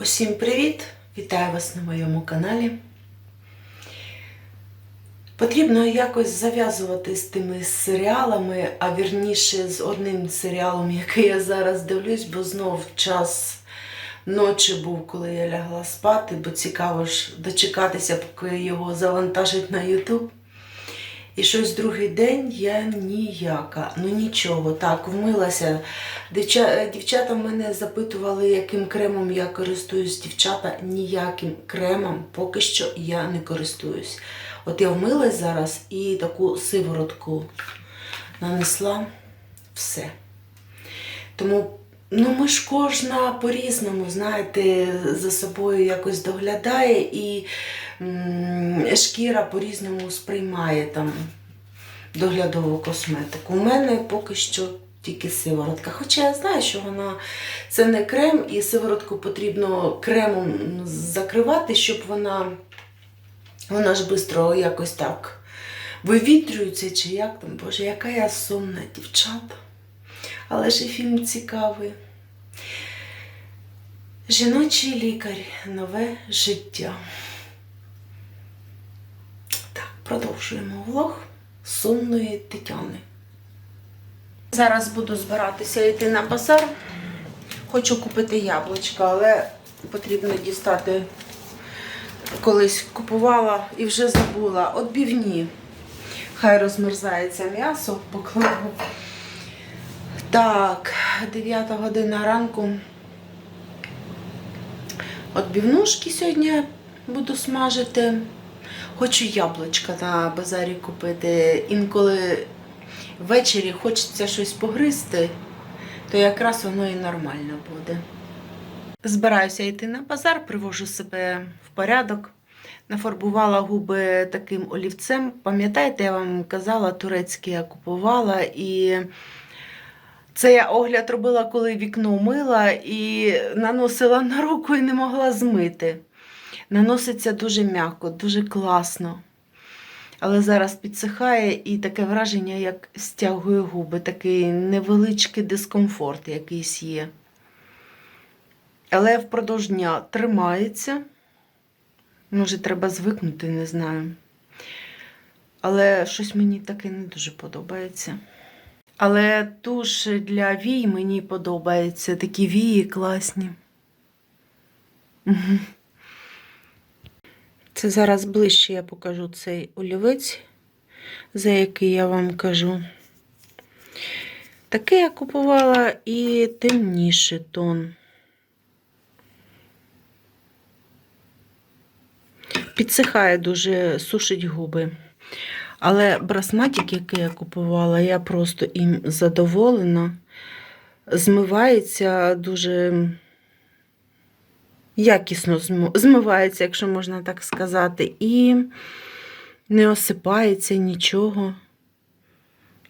Усім привіт! Вітаю вас на моєму каналі. Потрібно якось зав'язувати з тими серіалами, а вірніше з одним серіалом, який я зараз дивлюсь, бо знов час ночі був, коли я лягла спати, бо цікаво ж дочекатися, поки його завантажать на YouTube. І щось другий день я ніяка. Ну нічого, так, вмилася. Дівча... Дівчата мене запитували, яким кремом я користуюсь. Дівчата, ніяким кремом поки що я не користуюсь. От я вмилась зараз і таку сиворотку нанесла все. Тому ну, ми ж кожна по-різному, знаєте, за собою якось доглядає і шкіра по-різному сприймає там доглядову косметику. У мене поки що тільки сиворотка. Хоча я знаю, що вона це не крем, і сиворотку потрібно кремом закривати, щоб вона, вона ж швидко якось так вивітрюється, чи як там, Боже, яка я сумна дівчата. Але ж і фільм цікавий. Жіночий лікар, нове життя. Так, продовжуємо влог сумної Тетяни. Зараз буду збиратися йти на базар. Хочу купити яблучка, але потрібно дістати. Колись купувала і вже забула. Отбівні. Хай розмерзається м'ясо, покладу. Так, 9 година ранку. Отбівнушки сьогодні буду смажити. Хочу яблучка на базарі купити. Інколи ввечері хочеться щось погризти, то якраз воно і нормально буде. Збираюся йти на базар, привожу себе в порядок. Нафарбувала губи таким олівцем. Пам'ятаєте, я вам казала, турецький я купувала і. Це я огляд робила, коли вікно мила і наносила на руку і не могла змити. Наноситься дуже м'яко, дуже класно. Але зараз підсихає і таке враження, як стягує губи, такий невеличкий дискомфорт якийсь є. Але впродовж дня тримається. Може, треба звикнути, не знаю. Але щось мені таке не дуже подобається. Але туш для вій мені подобається. Такі вії класні. Це зараз ближче я покажу цей олівець, за який я вам кажу. Такий я купувала і темніший тон. Підсихає дуже, сушить губи. Але брасматик, який я купувала, я просто їм задоволена. Змивається дуже якісно змивається, якщо можна так сказати, і не осипається нічого.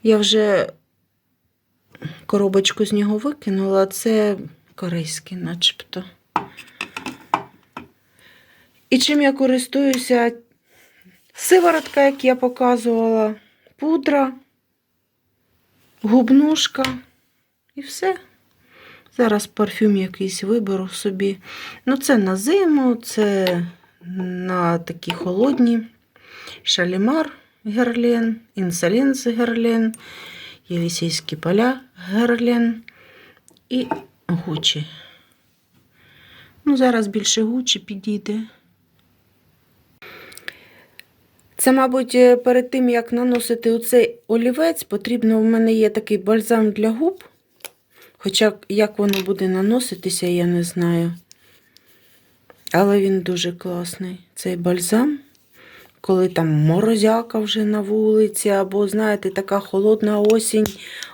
Я вже коробочку з нього викинула, це корейський начебто. І чим я користуюся? Сиворотка, як я показувала, пудра, губнушка і все. Зараз парфюм якийсь виберу собі. Ну, це на зиму, це на такі холодні. Шалімар Герлен, Інсалінс Герлен, Єлісійські поля Герлен і Гучі. Ну, зараз більше Гучі підійде. Це, мабуть, перед тим, як наносити оцей олівець, потрібно, в мене є такий бальзам для губ. Хоча, як воно буде наноситися, я не знаю. Але він дуже класний. Цей бальзам, коли там морозяка вже на вулиці, або, знаєте, така холодна осінь,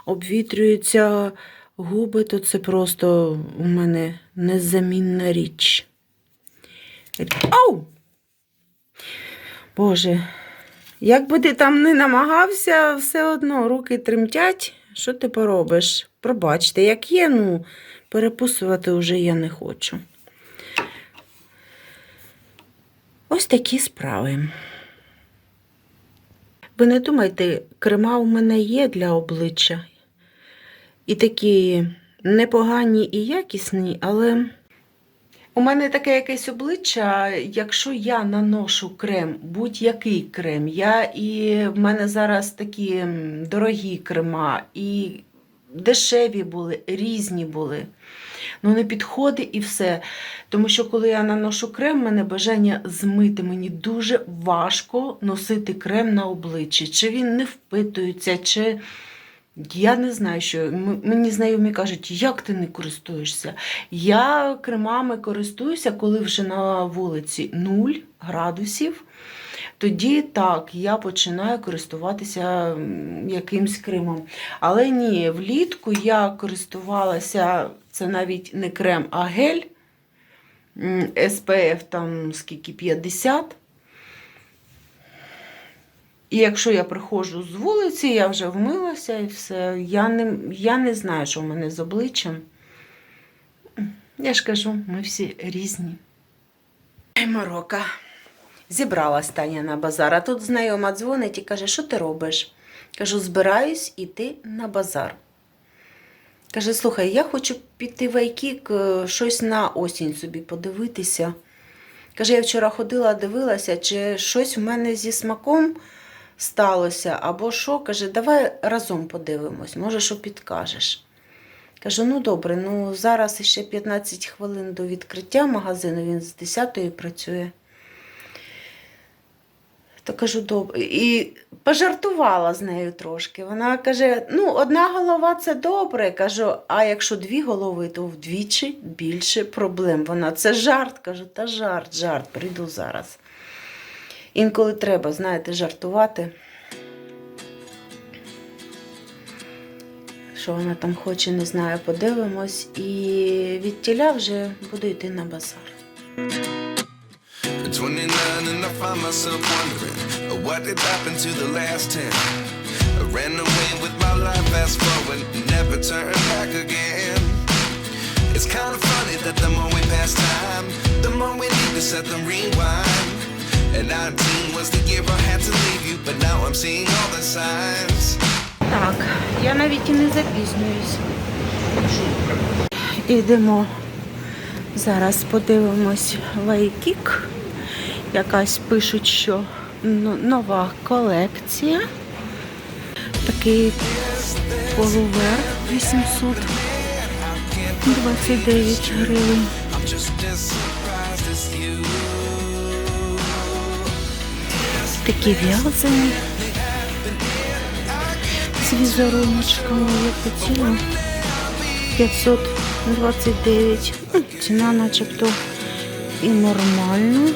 обвітрюються губи, то це просто у мене незамінна річ. Ау! Боже, як би ти там не намагався, все одно руки тремтять. Що ти поробиш? Пробачте, як є, ну, переписувати вже я не хочу. Ось такі справи. Ви не думайте, крема у мене є для обличчя. І такі непогані і якісні, але У мене таке якесь обличчя, якщо я наношу крем, будь-який крем, я і в мене зараз такі дорогі крема, і дешеві були, різні були. Ну, не підходить і все. Тому що коли я наношу крем, мене бажання змити. Мені дуже важко носити крем на обличчі. Чи він не впитується, чи. Я не знаю, що мені знайомі кажуть, як ти не користуєшся. Я кремами користуюся, коли вже на вулиці 0 градусів. Тоді так, я починаю користуватися якимсь кремом. Але ні, влітку я користувалася, це навіть не крем, а гель SPF там скільки 50. І якщо я приходжу з вулиці, я вже вмилася і все. Я не, я не знаю, що в мене з обличчям. Я ж кажу, ми всі різні. Ей, Морока. Зібралась Таня на базар, а тут знайома дзвонить і каже, що ти робиш? Кажу, збираюсь іти на базар. Каже, слухай, я хочу піти в Айкік, е, щось на осінь собі подивитися. Каже, я вчора ходила, дивилася, чи щось в мене зі смаком сталося, або що. Каже, давай разом подивимось, може, що підкажеш. Кажу, ну добре, ну зараз ще 15 хвилин до відкриття магазину, він з 10 працює. То кажу, добре. І пожартувала з нею трошки. Вона каже: ну, одна голова це добре. Кажу, а якщо дві голови, то вдвічі більше проблем. Вона це жарт. Кажу, та жарт, жарт, прийду зараз. Інколи треба, знаєте, жартувати. Що вона там хоче, не знаю, подивимось. І від тіля вже буду йти на базар. 29 and I find myself wondering uh, what did happen to the last 10. I ran away with my life, fast forward, never turn back again. It's kind of funny that the more we pass time, the more we need to set them rewind. And 19 was the year I had to leave you, but now I'm seeing all the signs. Так, я навіть і не запізнююсь. Ідемо. Зараз подивимось Вайкік. Якась пишуть, що ну, нова колекція. Такий полувер 829 гривень. Такі в'язані з візеруночками я хотіла 529. Ну, Ціна начебто і нормальна.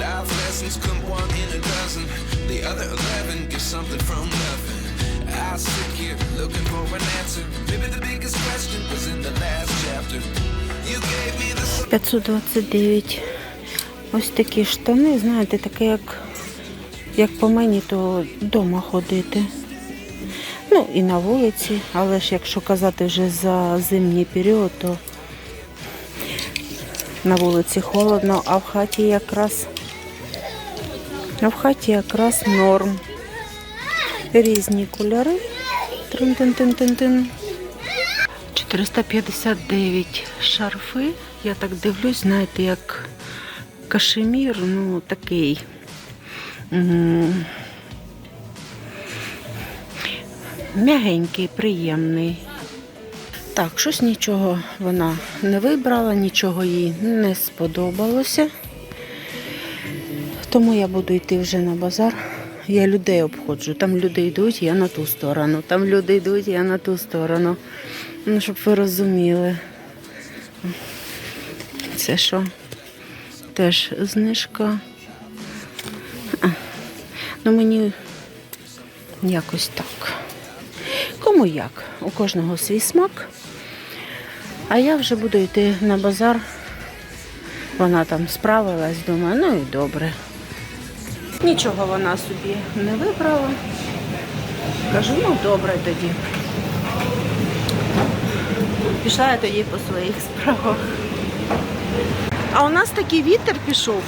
Life lessons come one in a dozen. The other eleven give something from nothing. I sit here looking for an answer. Maybe the biggest question was in the last chapter. You gave me the 529. Ось такі штани, знаєте, таке як, як по мені, то вдома ходити. Ну і на вулиці, але ж якщо казати вже за зимній період, то на вулиці холодно, а в хаті якраз а в хаті якраз норм. Різні кольори. Трин-тин-тин-тин-тин. 459 шарфи. Я так дивлюсь, знаєте, як кашемір, ну такий. М'ягенький, приємний. Так, щось нічого вона не вибрала, нічого їй не сподобалося. Тому я буду йти вже на базар. Я людей обходжу. Там люди йдуть, я на ту сторону. Там люди йдуть, я на ту сторону. Ну, щоб ви розуміли. Це що? Теж знижка. А, Ну, мені якось так. Кому як? У кожного свій смак. А я вже буду йти на базар. Вона там справилась, думаю, ну і добре. Нічого вона собі не вибрала. Кажу, ну добре тоді. Пішла я тоді по своїх справах. А у нас такий вітер пішов.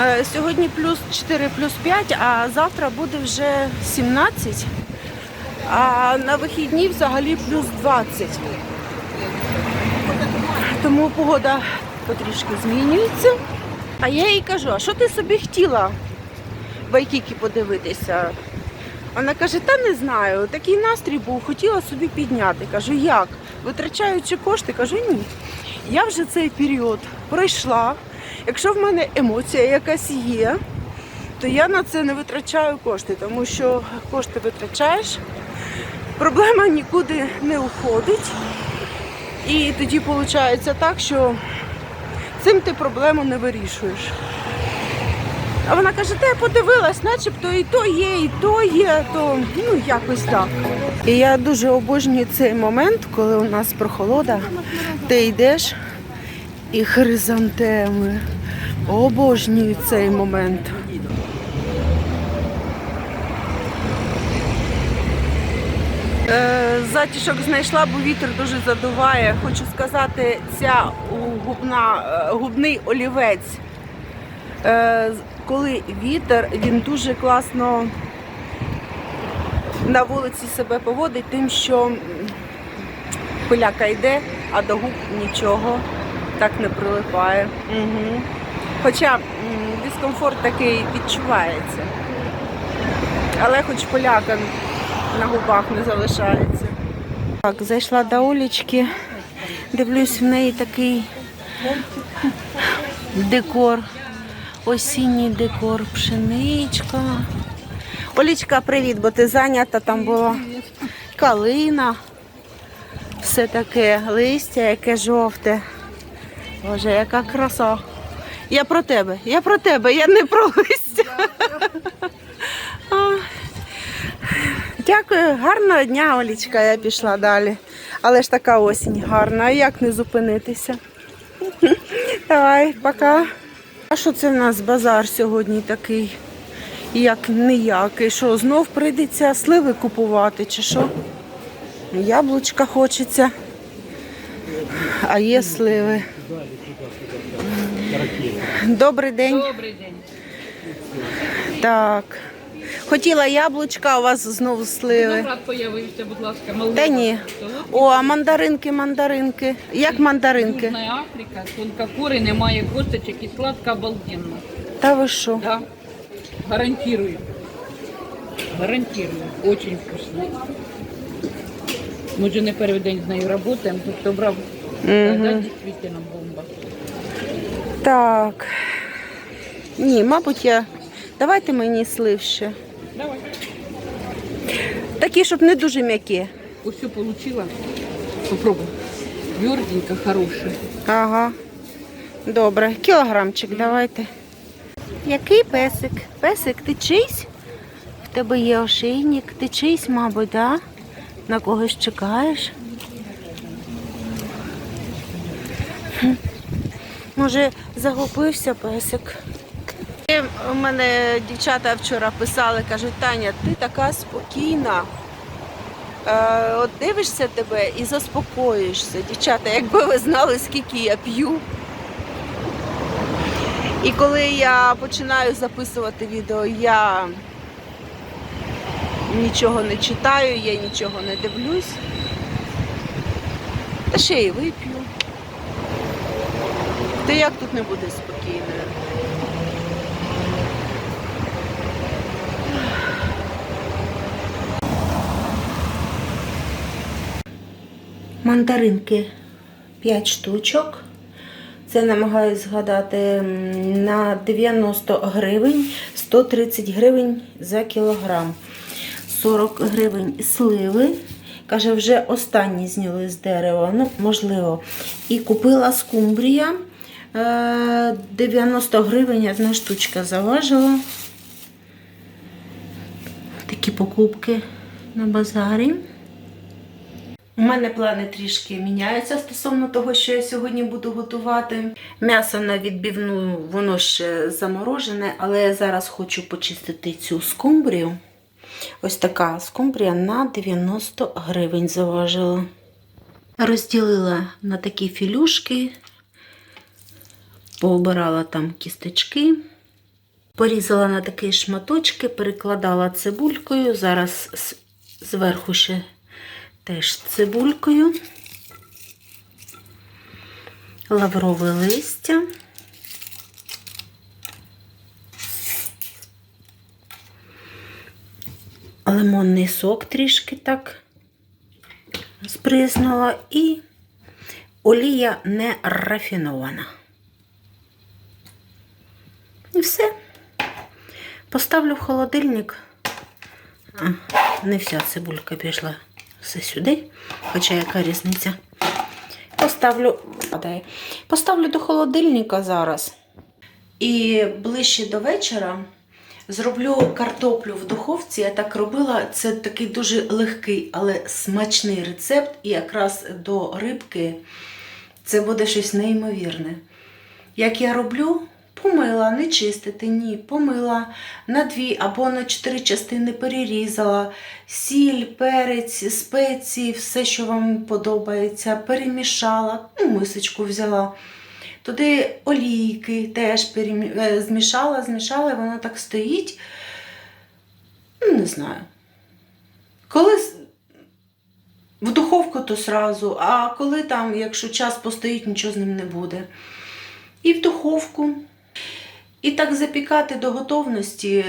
Е, Сьогодні плюс 4, плюс 5, а завтра буде вже 17. А на вихідні взагалі плюс 20. Тому погода потрішки змінюється. А я їй кажу, а що ти собі хотіла Вайкікі подивитися? Вона каже, та не знаю, такий настрій був, хотіла собі підняти. Кажу, як? Витрачаючи кошти, кажу, ні. Я вже цей період пройшла. Якщо в мене емоція якась є, то я на це не витрачаю кошти, тому що кошти витрачаєш, проблема нікуди не уходить. І тоді виходить так, що цим ти проблему не вирішуєш. А вона каже, та я подивилась, начебто і то є, і то є, то ну якось так. І я дуже обожнюю цей момент, коли у нас прохолода, ти йдеш і хризантеми. Обожнюю цей момент. Е, Затішок знайшла, бо вітер дуже задуває. Хочу сказати, ця губна, е, губний олівець. Е, Коли вітер, він дуже класно на вулиці себе поводить, тим, що пиляка йде, а до губ нічого так не прилипає. Угу. Хоча дискомфорт такий відчувається. Але хоч поляка на губах не залишається. Так, зайшла до Олічки. Дивлюсь, в неї такий декор. Осінній декор, пшеничка. Олічка, привіт, бо ти зайнята, там була калина. Все таке листя, яке жовте. Боже, яка краса. Я про тебе, я про тебе, я не про листя. Дякую, гарного дня, Олічка. Я пішла далі. Але ж така осінь гарна. А як не зупинитися? Давай, пока. А що це в нас базар сьогодні такий? Як ніякий? Що, знов прийдеться сливи купувати чи що? Яблучка хочеться. А є сливи. Добрий день. Добрий день. Так. Хотіла яблучка, а у вас знову сливи. Виноград появився, будь ласка, малий. Та ні. О, а мандаринки, мандаринки. Як мандаринки? Южна Африка, тонкокури, немає косточок і сладка обалденно. Та ви що? Да. Гарантирую. Гарантирую. Очень вкусно. Ми вже не перший день з нею працюємо, тут хто брав, Мгм. да, дійсно бомба. Так. Ні, мабуть, я. Давайте мені слив ще. Такі, щоб не дуже м'які. Все получила. Попробуй. Тверденько, хороше. Ага. Добре. Кілограмчик давайте. Який песик? Песик, ти чийсь? В тебе є ошейник. Ти чийсь, мабуть, да? На когось чекаєш? Може, загубився песик? У мене дівчата вчора писали, кажуть, Таня, ти така спокійна. Е, от дивишся тебе і заспокоїшся. Дівчата, якби ви знали, скільки я п'ю. І коли я починаю записувати відео, я нічого не читаю, я нічого не дивлюсь. Та ще й вип'ю. Та як тут не буде спокійною? Мандаринки 5 штучок. Це намагаюсь згадати на 90 гривень, 130 гривень за кілограм. 40 гривень сливи. Каже, вже останні зняли з дерева, ну, можливо. І купила скумбрія. е, 90 гривень одна штучка заважила. Такі покупки на базарі. У мене плани трішки міняються стосовно того, що я сьогодні буду готувати. М'ясо на відбивну, воно ще заморожене, але я зараз хочу почистити цю скумбрію. Ось така скумбрія на 90 гривень заважила. Розділила на такі філюшки, пообирала там кісточки. Порізала на такі шматочки, перекладала цибулькою. Зараз зверху ще теж цибулькою. Лаврове листя. Лимонний сок трішки так збризнула і олія не рафінована. І все. Поставлю в холодильник. А, не вся цибулька пішла все сюди, хоча яка різниця. Поставлю. Поставлю до холодильника зараз. І ближче до вечора зроблю картоплю в духовці. Я так робила. Це такий дуже легкий, але смачний рецепт. І якраз до рибки це буде щось неймовірне. Як я роблю, помила, не чистити, ні, помила на дві або на чотири частини перерізала, сіль, перець, спеції, все, що вам подобається, перемішала, ну, мисочку взяла. Туди олійки теж перемі... е, змішала, змішала, і вона так стоїть. Ну, не знаю. Коли в духовку, то сразу, а коли там, якщо час постоїть, нічого з ним не буде. І в духовку. І так запікати до готовності.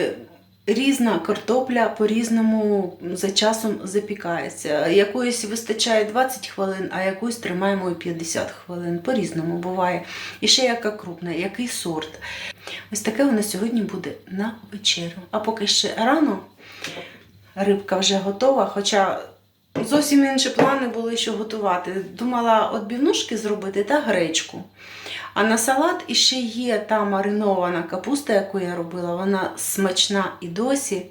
Різна картопля по-різному за часом запікається. Якоїсь вистачає 20 хвилин, а якусь тримаємо і 50 хвилин. По-різному буває. І ще яка крупна, який сорт. Ось таке у нас сьогодні буде на вечерю. А поки ще рано рибка вже готова, хоча зовсім інші плани були, що готувати. Думала отбівнушки зробити та гречку. А на салат іще є та маринована капуста, яку я робила, вона смачна і досі.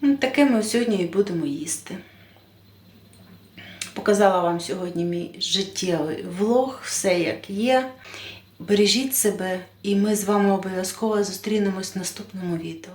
Ну, Таке ми сьогодні і будемо їсти. Показала вам сьогодні мій життєвий влог, все як є. Бережіть себе, і ми з вами обов'язково зустрінемось в наступному відео.